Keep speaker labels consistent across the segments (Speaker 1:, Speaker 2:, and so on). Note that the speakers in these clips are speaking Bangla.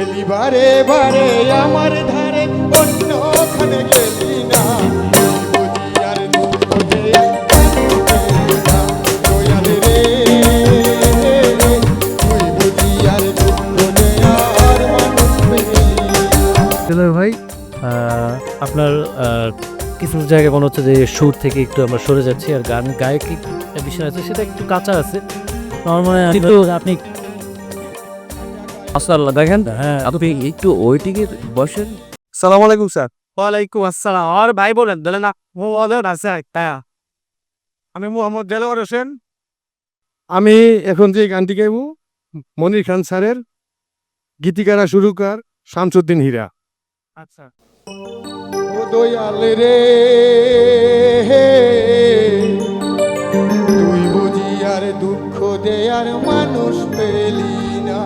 Speaker 1: এলি বারে বারে, আমার ধারে অন্যখানে গেলি না।
Speaker 2: ভাই আপনার কিছু জায়গায় মনে হচ্ছে যে সুর থেকে একটু আমরা সরে যাচ্ছি, আর গান, গায়কি বিষয় আছে, সেটা একটু কাঁচা আছে। আমার আপনি
Speaker 3: মাশাআল্লাহ দেখেন
Speaker 2: হ্যাঁ
Speaker 3: আপনি একটু এর বসেন।
Speaker 1: সালাম আলাইকুম স্যার।
Speaker 4: ওয়ালাইকুম আসসালাম। আর ভাই বলেন দিলেন না ও ওদের আছে একটা আমি মোহাম্মদ দেলোয়ার হোসেন।
Speaker 1: আমি এখন যে গানটি গাইব মনির খান স্যারের গীতিকারা সুরকার শামসুদ্দিন হীরা।
Speaker 4: আচ্ছা।
Speaker 1: ও দয়াল রে তুই বুঝি আর দুঃখ দেয়ার মানুষ পেলি না।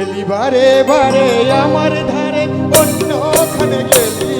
Speaker 1: এলি বারে বারে আমার ধারে অন্যখানে গেলি।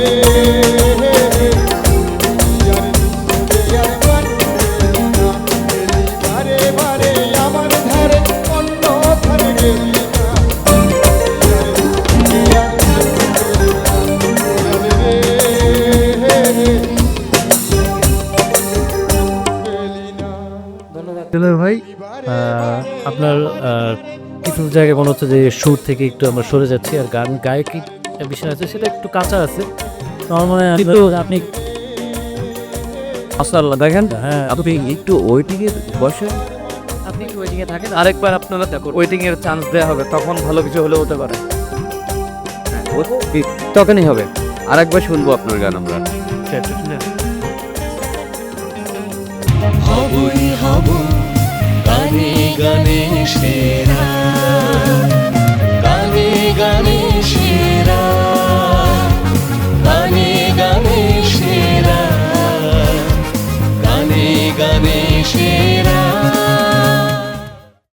Speaker 2: ভাই আপনার কিছু জায়গায় মনে হচ্ছে যে সুর থেকে একটু আমরা সরে যাচ্ছি আর গান গায়কি বিষয় আছে সেটা একটু কাঁচা আছে। আমার মনে হয় আপনি
Speaker 3: মাশাআল্লাহ দেখেন
Speaker 2: হ্যাঁ।
Speaker 3: আপনি একটু ওয়েটিং এর বসেন।
Speaker 2: আপনি কি ওয়েটিং এ থাকেন
Speaker 4: আরেকবার আপনারা ওয়েটিং এর চান্স দেওয়া হবে তখন ভালো কিছু হলে হতে পারে।
Speaker 3: তখনই হবে। আরেকবার শুনব আপনার গান আমরা।
Speaker 5: হব গানে গানে